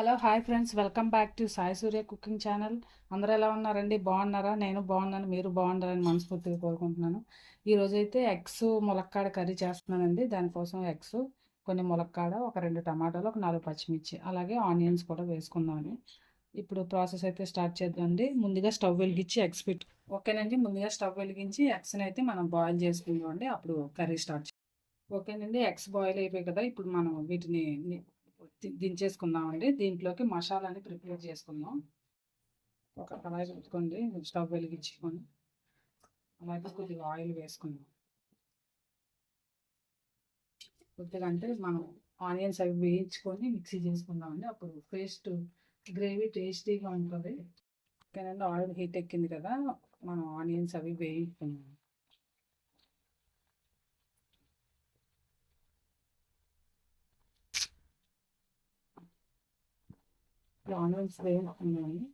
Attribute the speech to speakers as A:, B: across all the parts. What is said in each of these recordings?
A: Hello hi friends. Welcome back to Sai Surya cooking channel. అందరూ ఎలా ఉన్నారండి? బాగున్నారా? నేను బాగున్నాను మీరు బాగున్నారని మనస్ఫూర్తిగా కోరుకుంటున్నాను. ఈరోజు అయితే ఎగ్స్ ములక్కాడ కర్రీ చేస్తున్నానండి. దానికోసం ఎగ్స్ కొన్ని ములక్కాడ ఒక రెండు టమాటాలు ఒక నాలుగు పచ్చిమిర్చి అలాగే ఆనియన్స్ కూడా వేసుకుందామని ఇప్పుడు ప్రాసెస్ అయితే స్టార్ట్ చేద్దామండి. ముందుగా స్టవ్ వెలిగించి ఎగ్స్ పెట్టు ఓకేనండి. ముందుగా స్టవ్ వెలిగించి ఎగ్స్ని అయితే మనం బాయిల్ చేసుకుందామండి. అప్పుడు కర్రీ స్టార్ట్ ఓకేనండి. ఎగ్స్ బాయిల్ అయిపోయాయి కదా. ఇప్పుడు మనం వీటిని దించేసుకుందామండి. దీంట్లోకి మసాలాని ప్రిపేర్ చేసుకుందాం. ఒక కళాయి పెట్టుకోండి. స్టవ్ వెలిగించుకొని అలాగే కొద్దిగా ఆయిల్ వేసుకుందాం. కొద్దిగా అంటే మనం ఆనియన్స్ అవి వేయించుకొని మిక్సీ చేసుకుందామండి. అప్పుడు పేస్ట్ గ్రేవీ టేస్టీగా ఉంటుంది. ఓకేనండి. ఆయిల్ హీట్ ఎక్కింది కదా మనం ఆనియన్స్ అవి వేయించుకుందాం. ఆనియన్స్ వేయించుకున్నామండి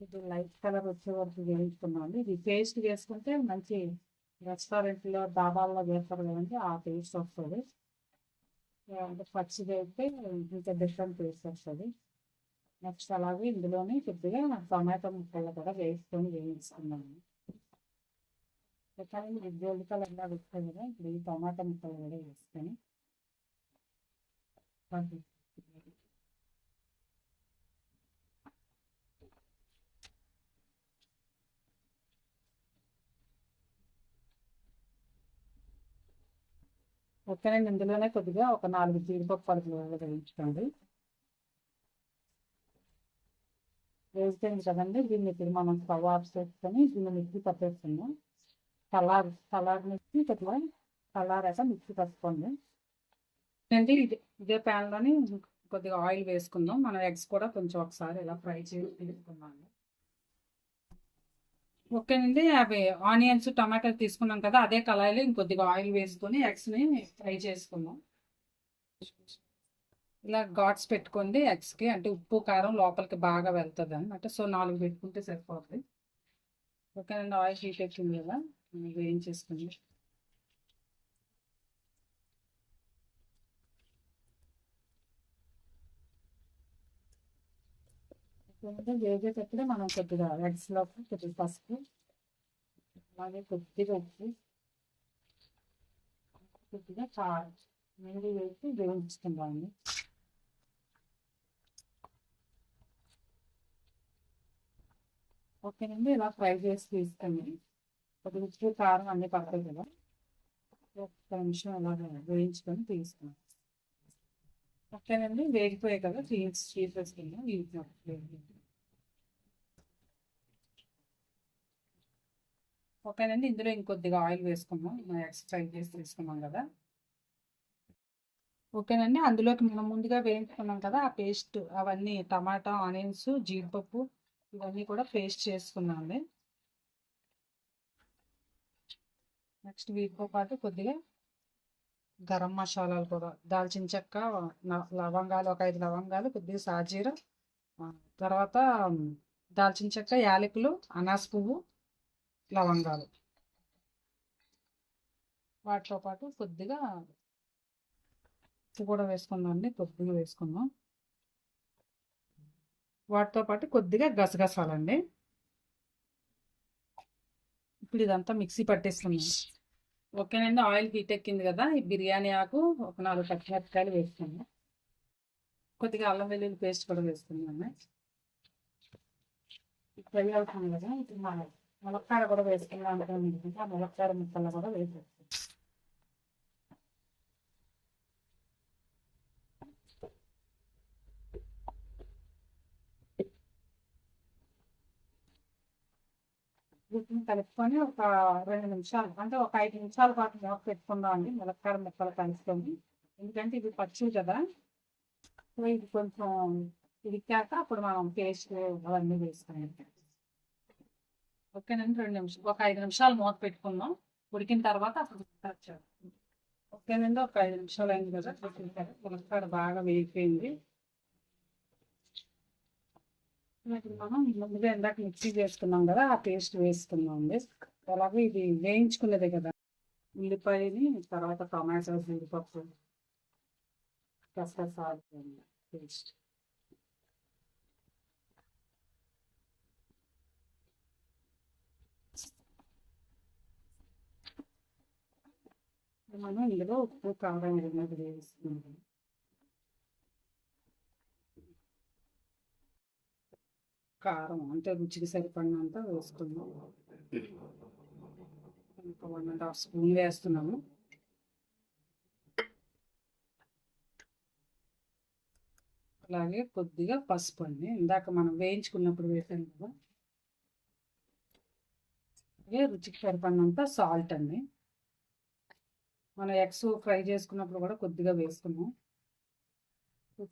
A: ఇది లైట్ కలర్ వచ్చే వరకు వేయించుకున్నాను ఇది పేస్ట్ వేసుకుంటే మంచి రెస్టారెంట్లో డాబాల్లో వేస్తారు కదండి ఆ టేస్ట్ వస్తుంది. అంటే పచ్చిది అయితే ఇంకా డిఫరెంట్ టేస్ట్ వస్తుంది. నెక్స్ట్ అలాగే ఇందులోనే కొద్దిగా టమాటో ముక్కలు కూడా వేసుకొని వేయించుకున్నాను కానీ ఇది గోల్డ్ కలర్ వస్తుంది కదా ఇప్పుడు ఈ టమాటా ముక్కలు కూడా వేసుకొని ఓకేనండి ఇందులోనే కొద్దిగా ఒక నాలుగు జీడిపప్పు పలుకులు వేయించుకోండి. వేసిపోయింది కదండి దీన్ని ఇప్పుడు మనం స్టవ్ ఆఫ్ చేసుకొని దీన్ని మిక్సీ పట్టేస్తున్నాం. కలర్ కలర్ మిక్సీ కొద్దిగా కలర్ మిక్సీ పట్టుకోండి. అంటే ఇది ఇదే ప్యాన్లోని కొద్దిగా ఆయిల్ వేసుకుందాం. మనం ఎగ్స్ కూడా కొంచెం ఒకసారి ఇలా ఫ్రై చేసి తీసుకుందాం. ఓకేనండి అవి ఆనియన్స్ టమాటాలు తీసుకున్నాం కదా అదే కళాయిలో ఇంకొద్దిగా ఆయిల్ వేసుకొని ఎగ్స్ని ఫ్రై చేసుకుందాం. ఇలా ఘాట్స్ పెట్టుకోండి ఎగ్స్కి అంటే ఉప్పు కారం లోపలికి బాగా వెళ్తుంది అనమాట సో నాలుగు పెట్టుకుంటే సరిపోతుంది ఓకేనండి ఆయిల్ హీట్ ఎక్కింది కదా వేయించేసుకుంది. ఎందుకంటే వేగేటప్పుడే మనం కొద్దిగా ఎగ్స్లోకి కొద్దిగా పసుపు అలాగే కొద్దిగా ఉప్పు కొద్దిగా కారం. నీళ్ళు వేసి వేయించుకుందామండి ఓకేనండి ఇలా ఫ్రై చేసి తీసుకోండి. కొద్దిగా ఉప్పు కారం అన్నీ పడతాయి కదా. ఒక్క నిమిషం అలా వేయించుకొని తీసుకున్నాం ఓకేనండి వేగిపోయాయి కదా చీజ్ చీజ్ వేసుకుందాం ఓకేనండి. ఇందులో ఇంకొద్దిగా ఆయిల్ వేసుకున్నాం ఎక్స్ చేసి తీసుకున్నాం కదా. ఓకేనండి. అందులోకి మనం ముందుగా వేయించుకున్నాం కదా ఆ పేస్ట్ అవన్నీ టమాటా ఆనియన్స్ జీడిపప్పు ఇవన్నీ కూడా పేస్ట్ చేసుకున్నాండి నెక్స్ట్ వీటితో పాటు కొద్దిగా గరం మసాలాలు కూడా దాల్చిన చెక్క లవంగాలు ఒక ఐదు లవంగాలు కొద్దిగా సాజీర తర్వాత దాల్చిన చెక్క యాలకులు అనాస్ పువ్వు లవంగాలు. వాటితో పాటు కొద్దిగా ఉప్పు కూడా వేసుకుందాం అండి కొద్దిగా వేసుకుందాం. వాటితో పాటు కొద్దిగా గసగసాలండి. ఇప్పుడు ఇదంతా మిక్సీ పట్టేస్తున్నాం ఓకేనండి ఆయిల్ హీట్ ఎక్కింది కదా ఈ బిర్యానీ ఆకు ఒక నాలుగు పచ్చిమిరపకాయలు వేసుకుందాం. కొద్దిగా అల్లం వెల్లుల్లి పేస్ట్ కూడా వేసుకుందాం. ఫ్రై అవుతుంది కదా ఇప్పుడు మనం ములక్కాడ కూడా వేసుకున్నాం అనుకుంటే ఆ ములక్కాడ ముక్కలు కూడా వేసేస్తాం. వీటిని కలుపుకొని ఒక రెండు నిమిషాలు అంటే ఒక ఐదు నిమిషాల పాటు మూత పెట్టుకుందాం అండి ములక్కాడ ముక్కలు కలుసుకొని. ఎందుకంటే ఇది పచ్చి కదా సో ఇది కొంచెం ఇదికాక అప్పుడు మనం పేస్ట్ అవన్నీ వేసుకుని ఓకేనండి రెండు నిమిషాలు ఒక ఐదు నిమిషాలు మూత పెట్టుకుందాం ఉడికిన తర్వాత అప్పుడు ఓకేనండి ఒక ఐదు నిమిషాలు అయింది కదా ములక్కాడ బాగా వేగిపోయింది. మనం ముందుగా ఇందాక మిక్సీ చేసుకున్నాం కదా ఆ పేస్ట్ వేసుకున్నాం అండి. అలాగే ఇది వేయించుకున్నదే కదా ఉల్లిపాయని తర్వాత టమాటో జీడిపప్పు గసగసాలు పేస్ట్. మనం ఇందులో ఉప్పు కారం అనేది వేసుకుంటాం కారం అంటే రుచికి సరిపడినంత వేసుకుందాం. ఒక వన్ అండ్ హాఫ్ స్పూన్ వేస్తున్నాము. అలాగే కొద్దిగా పసుపు అండి. ఇందాక మనం వేయించుకున్నప్పుడు వేసాం కదా. అలాగే రుచికి సరిపడినంత సాల్ట్ అండి. మనం ఎగ్స్ ఫ్రై చేసుకున్నప్పుడు కూడా కొద్దిగా వేసుకున్నాం.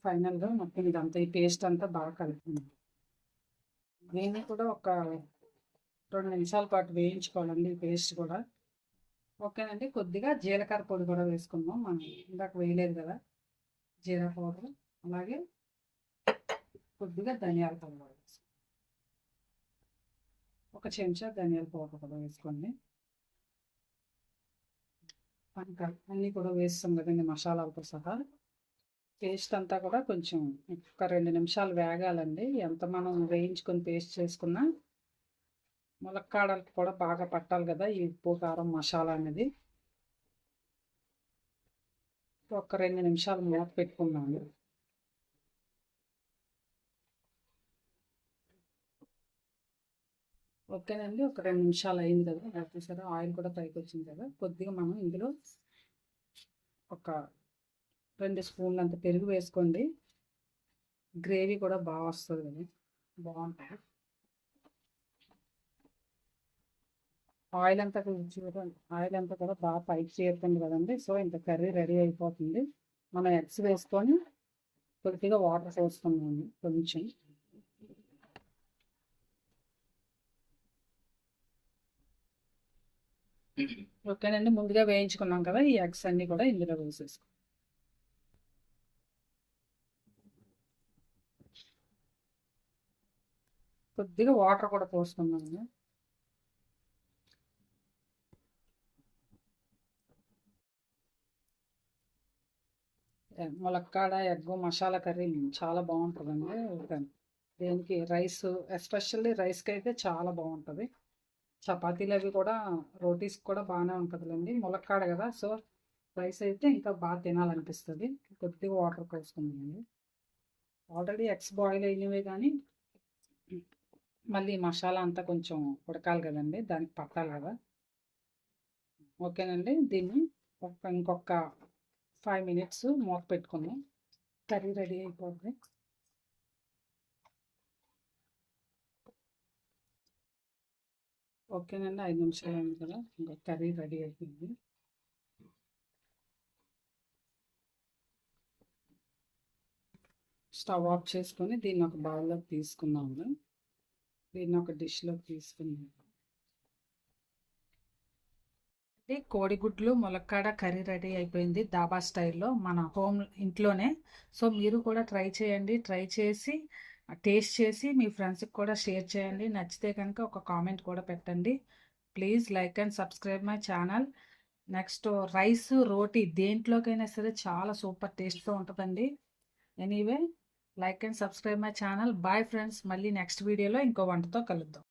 A: ఫైనల్గా మొత్తం ఇదంతా ఈ పేస్ట్ అంతా బాగా కలుపుకుందాం. దీన్ని కూడా ఒక రెండు నిమిషాల పాటు వేయించుకోవాలండి పేస్ట్ కూడా. ఓకేనండి కొద్దిగా జీలకర్ర పొడి కూడా వేసుకుందాం. మనం ఇందాక వేయలేదు కదా జీరా పౌడర్ అలాగే కొద్దిగా ధనియాల పౌడర్ ఒక చెంచా ధనియాల పౌడర్ కూడా వేసుకోండి. పంక అన్నీ కూడా వేస్తాం కదండి మసాలాలతో సహా. పేస్ట్ అంతా కూడా కొంచెం ఒక రెండు నిమిషాలు వేగాలండి. ఎంత మనం వేయించుకొని పేస్ట్ చేసుకున్నా ములక్కాడలకు కూడా బాగా పట్టాలి కదా ఈ ఉప్పు కారం మసాలా అనేది. ఒక రెండు నిమిషాలు మూత పెట్టుకున్నాను. ఓకేనండి ఒక రెండు నిమిషాలు అయింది కదా చూసారా? ఆయిల్ కూడా పైకి వచ్చింది కదా. కొద్దిగా మనం ఇందులో ఒక రెండు స్పూన్లు అంత పెరుగు వేసుకోండి. గ్రేవీ కూడా బాగా వస్తుంది కదా. బాగుంటుంది ఆయిల్ అంతా ఆయిల్ అంతా కూడా బాగా పైకి చేరుతుంది కదండి. సో ఇంత కర్రీ రెడీ అయిపోతుంది. మనం ఎగ్స్ వేసుకొని కొద్దిగా వాటర్ పోసుకున్నాము కొంచెం. ఓకేనండి ముందుగా వేయించుకున్నాం కదా ఈ ఎగ్స్ అన్ని కూడా ఇందులో వేసేసుకో. కొద్దిగా వాటర్ కూడా పోసుకున్నాను ములక్కాడ ఎగ్ మసాలా కర్రీ చాలా బాగుంటుందండి. దేనికి రైస్ ఎస్పెషల్లీ రైస్కి అయితే చాలా బాగుంటుంది. చపాతీలు అవి కూడా రోటీస్ కూడా బాగానే ఉంటుందిలేండి. ములక్కాడ కదా సో రైస్ అయితే ఇంకా బాగా తినాలనిపిస్తుంది. కొద్దిగా వాటర్ పోసుకుందండి ఆల్రెడీ ఎగ్స్ బాయిల్ అయినవే కానీ మళ్ళీ మసాలా అంతా కొంచెం ఉడకాలి కదండి దానికి పట్టాలి కదా. ఓకేనండి దీన్ని ఒక ఇంకొక ఫైవ్ మినిట్స్ మూత పెట్టుకుని కర్రీ రెడీ అయిపోతుంది ఓకేనండి. ఐదు నిమిషాలు అయింది కదా. ఇంకా కర్రీ రెడీ అయిపోయింది. స్టవ్ ఆఫ్ చేసుకొని దీన్ని ఒక బౌల్లోకి తీసుకున్నాము దీన్ని ఒక డిష్లోకి తీసుకున్నాము కోడిగుడ్లు ములక్కాడ కర్రీ రెడీ అయిపోయింది దాబా స్టైల్లో మన హోమ్ ఇంట్లోనే. సో మీరు కూడా ట్రై చేయండి. ట్రై చేసి టేస్ట్ చేసి మీ ఫ్రెండ్స్కి కూడా షేర్ చేయండి. నచ్చితే కనుక ఒక కామెంట్ కూడా పెట్టండి. Please like and subscribe my channel. Next rice రోటీ దేంట్లోకైనా సరే చాలా సూపర్ టేస్ట్తో ఉంటుందండి. Anyway like and subscribe my channel. Bye friends మళ్ళీ నెక్స్ట్ వీడియోలో ఇంకో వంటతో కలుద్దాం.